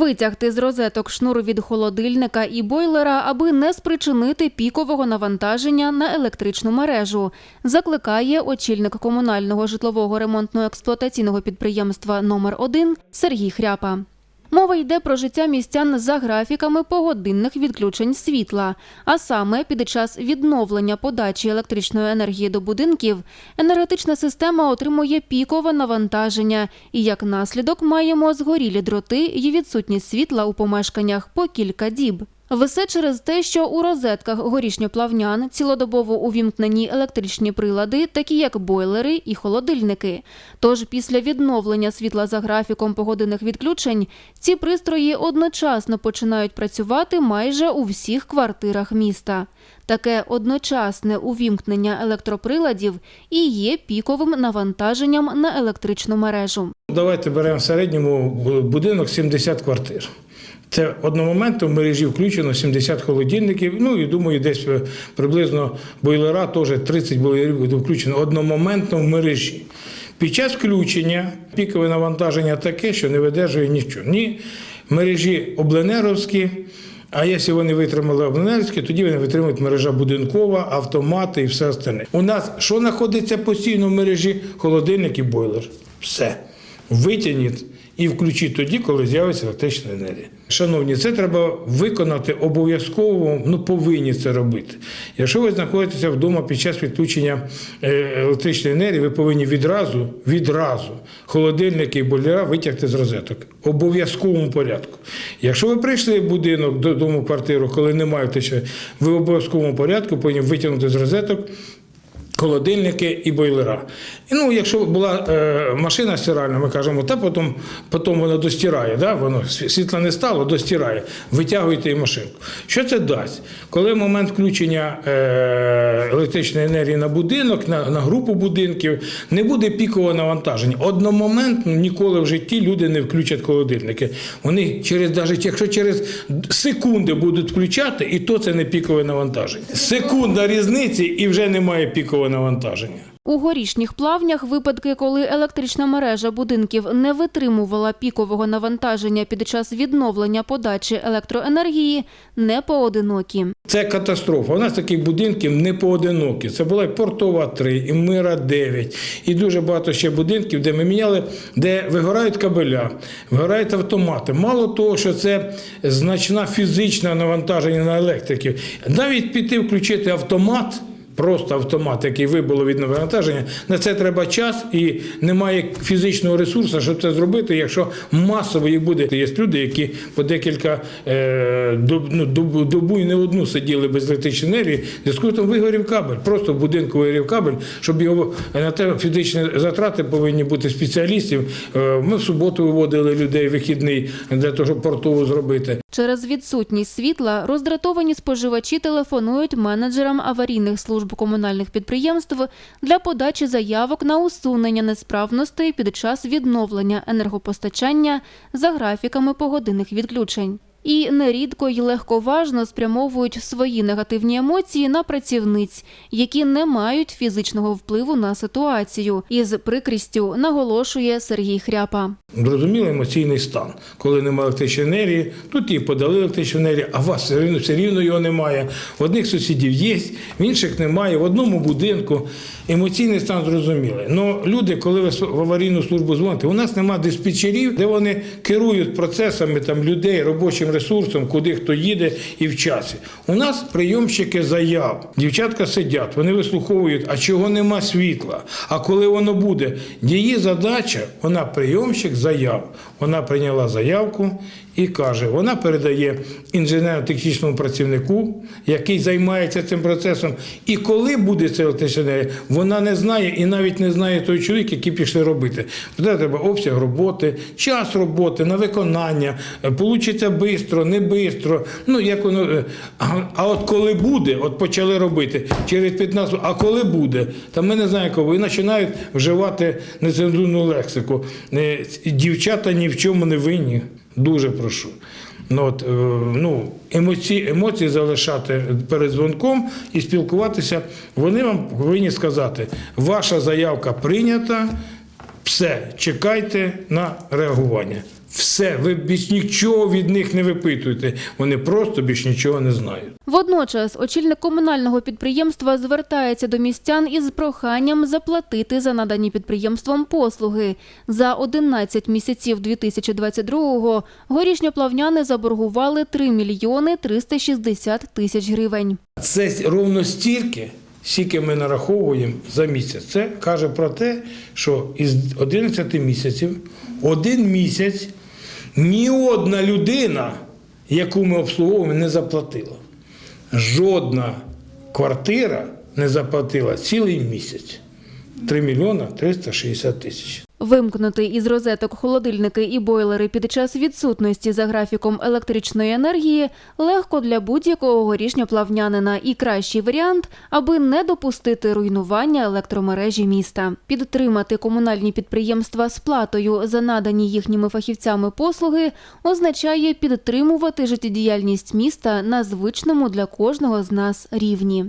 Витягти з розеток шнур від холодильника і бойлера, аби не спричинити пікового навантаження на електричну мережу, закликає очільник комунального житлового ремонтно-експлуатаційного підприємства номер 1 Сергій Хряпа. Мова йде про життя містян за графіками погодинних відключень світла. А саме під час відновлення подачі електричної енергії до будинків енергетична система отримує пікове навантаження, і як наслідок маємо згорілі дроти і відсутність світла у помешканнях по кілька діб. Все через те, що у розетках горішньоплавнян цілодобово увімкнені електричні прилади, такі як бойлери і холодильники. Тож після відновлення світла за графіком погодинних відключень ці пристрої одночасно починають працювати майже у всіх квартирах міста. Таке одночасне увімкнення електроприладів і є піковим навантаженням на електричну мережу. Давайте беремо в середньому будинок 70 квартир. Це одномоментно в мережі включено 70 холодильників. Ну і думаю, десь е, приблизно бойлера теж 30 бойлерів буде включено одномоментно в мережі. Під час включення пікове навантаження таке, що не видержує нічого. Ні мережі обленеровські. А якщо вони витримали обленерські, тоді вони витримують мережа будинкова, автомати і все остальне. У нас що знаходиться постійно в мережі? Холодильник і бойлер. Все. Витягніть і включіть тоді, коли з'явиться електрична енергія. Шановні, це треба виконати обов'язково, ну повинні це робити. Якщо ви знаходитеся вдома під час відключення е, електричної енергії, ви повинні відразу, відразу холодильники і бойлера витягти з розеток. Обов'язковому порядку. Якщо ви прийшли в будинок додому, квартиру, коли немає електричної, ви в обов'язковому порядку повинні витягнути з розеток холодильники і бойлера. І, ну, якщо була е, машина стиральна, ми кажемо, та потім, потім воно достирає, да? воно світла не стало, достирає. Витягуйте і машинку. Що це дасть? Коли момент включення е, електричної енергії на будинок, на, на групу будинків, не буде пікового навантаження. Одномоментно ніколи в житті люди не включать холодильники. Вони через, навіть якщо через секунди будуть включати, і то це не пікове навантаження. Секунда різниці і вже немає пікового навантаження. У горішніх плавнях випадки, коли електрична мережа будинків не витримувала пікового навантаження під час відновлення подачі електроенергії, не поодинокі. Це катастрофа. У нас таких будинків не поодинокі. Це була і Портова 3, і Мира 9, і дуже багато ще будинків, де ми міняли, де вигорають кабеля, вигорають автомати. Мало того, що це значна фізичне навантаження на електриків. Навіть піти включити автомат. Просто автомат, який вибило від навантаження, на це треба час і немає фізичного ресурсу, щоб це зробити. Якщо масово їх буде, є люди, які по декілька е, ну, добу, добу і не одну сиділи без електричної енергії. Зв'язку з тим вигорів кабель. Просто в будинку вигорів кабель, щоб його на те фізичні затрати повинні бути спеціалістів. Е, Ми в суботу виводили людей вихідний для того, щоб портову зробити. Через відсутність світла роздратовані споживачі телефонують менеджерам аварійних служб комунальних підприємств для подачі заявок на усунення несправностей під час відновлення енергопостачання за графіками погодинних відключень. І нерідко й легковажно спрямовують свої негативні емоції на працівниць, які не мають фізичного впливу на ситуацію. Із прикрістю наголошує Сергій Хряпа. Зрозуміло емоційний стан. Коли немає електричної енергії, тут їй подали електричну енергію, а вас все рівно, його немає. В одних сусідів є, в інших немає, в одному будинку. Емоційний стан зрозумілий. Ну люди, коли ви в аварійну службу дзвоните, у нас немає диспетчерів, де вони керують процесами там людей, ресурсом, куди хто їде і в часі. У нас прийомщики заяв. Дівчатка сидять, вони вислуховують, а чого нема світла. А коли воно буде, її задача, вона прийомщик заяв. Вона прийняла заявку і каже, вона передає інженерно-технічному працівнику, який займається цим процесом. І коли буде це електрична вона не знає і навіть не знає той чоловік, який пішли робити. Туди треба обсяг роботи, час роботи, на виконання, е, получиться швидко, не швидко. Ну, як воно. е, А, от коли буде, от почали робити через 15, а коли буде, там ми не знаємо коли, і починають вживати нецензурну лексику. Е, Дівчата ні в чому не винні. Дуже прошу. Ну, от, е, ну, емоції, емоції залишати перед дзвонком і спілкуватися. Вони вам повинні сказати, ваша заявка прийнята, Все, чекайте на реагування. Все, ви більш нічого від них не випитуєте. Вони просто більш нічого не знають. Водночас очільник комунального підприємства звертається до містян із проханням заплатити за надані підприємством послуги. За 11 місяців 2022-го горішньоплавняни заборгували 3 мільйони 360 тисяч гривень. Це ровно стільки, скільки ми нараховуємо за місяць. Це каже про те, що із 11 місяців один місяць ні одна людина, яку ми обслуговуємо, не заплатила. Жодна квартира не заплатила цілий місяць. 3 мільйона 360 тисяч. Вимкнути із розеток холодильники і бойлери під час відсутності за графіком електричної енергії легко для будь-якого горішньоплавнянина і кращий варіант, аби не допустити руйнування електромережі міста. Підтримати комунальні підприємства сплатою за надані їхніми фахівцями послуги означає підтримувати життєдіяльність міста на звичному для кожного з нас рівні.